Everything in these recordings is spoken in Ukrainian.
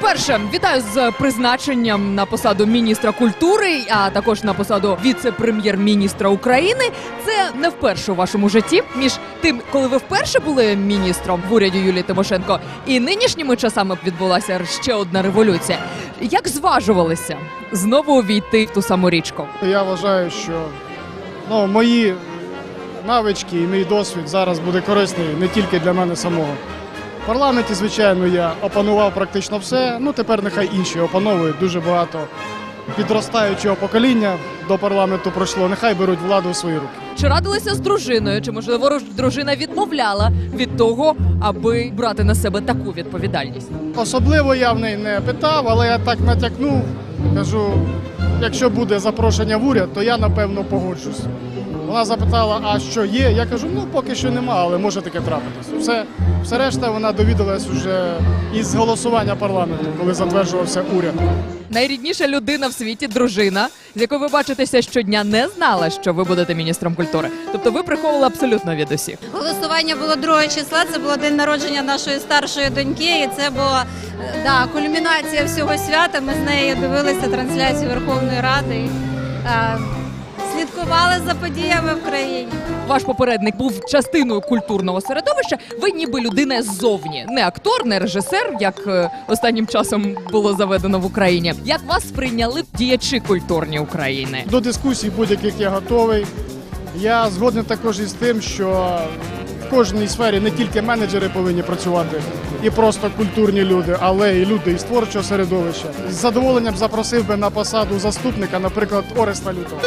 По-перше, вітаю з призначенням на посаду міністра культури, а також на посаду віце-прем'єр-міністра України. Це не вперше у вашому житті. Між тим, коли ви вперше були міністром в уряді Юлії Тимошенко, і нинішніми часами відбулася ще одна революція. Як зважувалися знову увійти в ту саму річку? Я вважаю, що ну, мої навички і мій досвід зараз буде корисний не тільки для мене самого. Парламенті, звичайно, я опанував практично все. Ну тепер нехай інші опановують дуже багато підростаючого покоління до парламенту пройшло. Нехай беруть владу в свої руки. Чи радилися з дружиною? Чи можливо руж- дружина відмовляла від того, аби брати на себе таку відповідальність? Особливо я в неї не питав, але я так натякнув. Кажу, якщо буде запрошення в уряд, то я напевно погоджусь. Вона запитала, а що є? Я кажу, ну поки що нема, але може таке трапитись. Все, все решта вона довідалась уже із голосування парламенту, коли затверджувався уряд. Найрідніша людина в світі дружина, з якою ви бачитеся щодня, не знала, що ви будете міністром культури. Тобто ви приховували абсолютно від усіх. Голосування було 2 числа. Це було день народження нашої старшої доньки, і це була е, да, кульмінація всього свята. Ми з нею дивилися трансляцію Верховної Ради. і, е, Слідкували за подіями в країні. Ваш попередник був частиною культурного середовища. Ви ніби людина ззовні, не актор, не режисер, як е, останнім часом було заведено в Україні. Як вас сприйняли діячі культурні України? До дискусій будь-яких я готовий. Я згоден також із тим, що в кожній сфері не тільки менеджери повинні працювати, і просто культурні люди, але і люди із творчого середовища. З задоволенням запросив би на посаду заступника, наприклад, Ореста Лютого.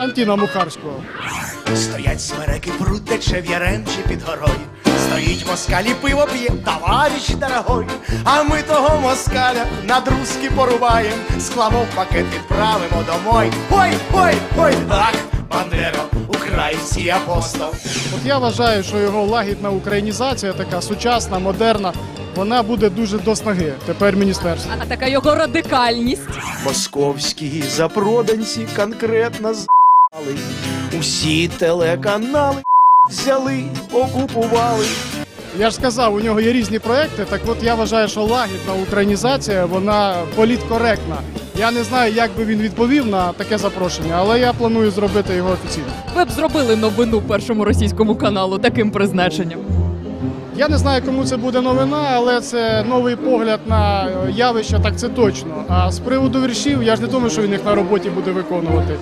Антіна Мухарського. Стоять смереки, пруд тече в Яремчі під горою. Стоїть москалі, пиво п'є, товариш дорогой. А ми того москаля над руски порубаєм, склamo в пакет відправимо домой. Ой, ой, ой, ах, Бандеро, український апостол. От я вважаю, що його лагідна українізація, така сучасна, модерна, вона буде дуже до снаги. Тепер міністерство. А така його радикальність. Московські запроданці конкретно з**ли. Усі телеканали взяли, окупували. Я ж сказав, у нього є різні проекти. Так от я вважаю, що лагідна українізація, вона політкоректна. Я не знаю, як би він відповів на таке запрошення, але я планую зробити його офіційно. Ви б зробили новину першому російському каналу таким призначенням. Я не знаю, кому це буде новина, але це новий погляд на явище, так це точно. А з приводу віршів, я ж не думаю, що він їх на роботі буде виконувати.